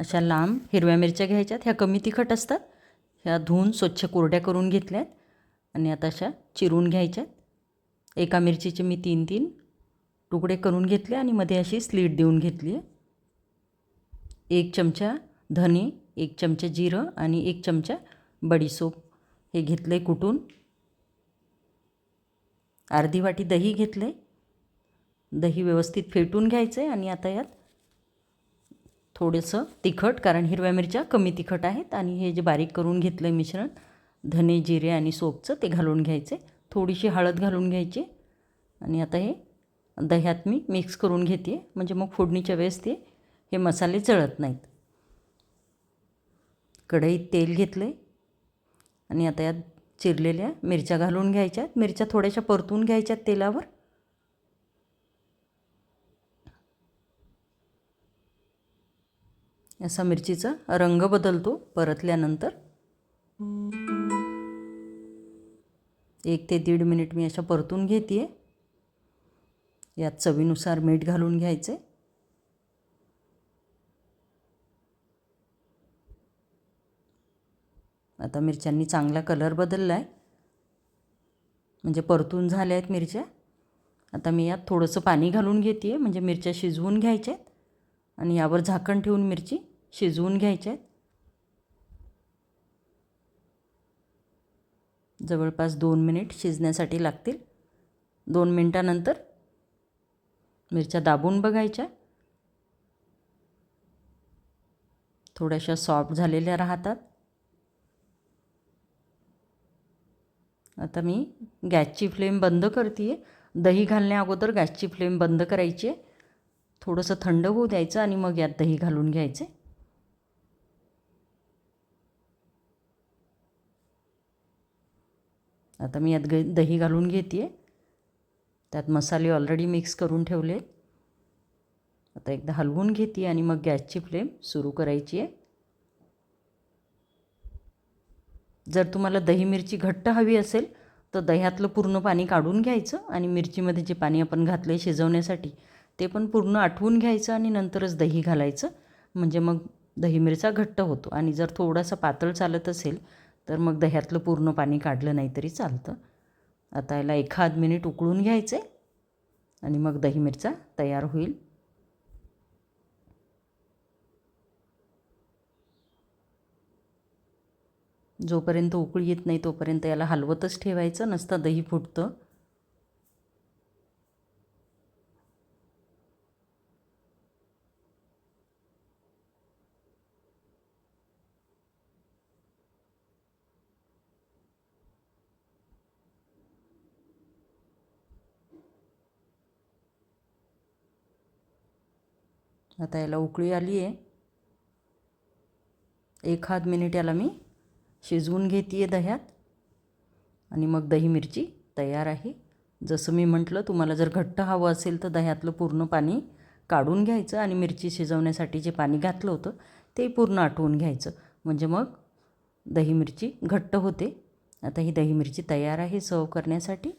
अशा लांब हिरव्या मिरच्या घ्यायच्यात. ह्या कमी तिखट असतात. ह्या धुवून स्वच्छ कोरड्या करून घेतल्यात. आणि आता अशा चिरून घ्यायच्यात. एका मिरचीचे मी तीन तीन तुकडे करून घेतले आणि मध्ये अशी स्लीट देऊन घेतली आहे. एक चमचा धने एक चमचा जिरं आणि एक चमचा बडीसोप हे घेतले कुटून अर्धी वाटी दही घेतले दही व्यवस्थित फेटून घ्यायचं आहे आणि आता यात थोडंसं तिखट कारण हिरव्या मिरच्या कमी तिखट आहेत आणि हे जे बारीक करून घेतलं आहे मिश्रण धने जिरे आणि सोपचं ते घालून घ्यायचे. थोडीशी हळद घालून घ्यायची. आणि आता हे दह्यात मी मिक्स करून घेते म्हणजे मग फोडणीच्या वेळेस ते हे मसाले जळत नाहीत. कढईत तेल घेतले आणि आता यात चिरलेल्या मिरच्या घालून घ्यायच्यात. मिरच्या थोड्याशा परतून घ्यायच्यात तेलावर. असा मिरचीचा रंग बदलतो परतल्यानंतर. एक ते दीड मिनिट मी अशा परतून घेते यात चवीनुसार मीठ घालून घ्यायचे आता मिरच्यांनी चांगला कलर बदलला आहे म्हणजे परतून झाल्या आहेत मिरच्या. आता मी यात थोडंसं पाणी घालून घेते आहे म्हणजे मिरच्या शिजवून घ्यायच्या आहेत आणि यावर झाकण ठेवून मिरची. शिजवून घ्यायच्या आहेत जवळपास दोन मिनिट शिजण्यासाठी लागतील. दोन मिनटानंतर मिरच्या दाबून बघायच्या. थोड्याशा सॉफ्ट झालेल्या राहतात. आता मी गॅसची फ्लेम बंद करते आहे दही घालण्या अगोदर गॅसची फ्लेम बंद करायची आहे. थोडंसं थंड होऊ द्यायचं आणि मग यात दही घालून घ्यायचे. आता मी यात ग दही घालून घेते त्यात मसाले ऑलरेडी मिक्स करून ठेवले. आता एकदा हलवून घेते आणि मग गॅसची फ्लेम सुरू करायची आहे जर तुम्हाला दही मिरची घट्ट हवी असेल तर दह्यातलं पूर्ण पाणी काढून घ्यायचं आणि मिरचीमध्ये जे पाणी आपण घातलं आहे शिजवण्यासाठी ते पण पूर्ण आठवून घ्यायचं आणि नंतरच दही घालायचं. म्हणजे मग दही मिरचा घट्ट होतो. आणि जर थोडासा पातळ चालत असेल तर मग दह्यातलं पूर्ण पाणी काढलं नाही तरी चालतं. आता याला एखाद मिनिट उकळून घ्यायचे आणि मग दही मिरचा तयार होईल. जोपर्यंत उकळी येत नाही तोपर्यंत याला हलवतच ठेवायचं नसता दही फुटतं. आता याला उकळी आली आहे. एखाद मिनिट याला मी शिजवून घेते आहे दह्यात. आणि मग दही मिरची तयार आहे. जसं मी म्हटलं तुम्हाला जर घट्ट हवं असेल तर दह्यातलं पूर्ण पाणी काढून घ्यायचं आणि मिरची शिजवण्यासाठी जे पाणी घातलं होतं ते पूर्ण आटवून घ्यायचं. म्हणजे मग दही मिरची घट्ट होते. आता ही दही मिरची तयार आहे सर्व करण्यासाठी.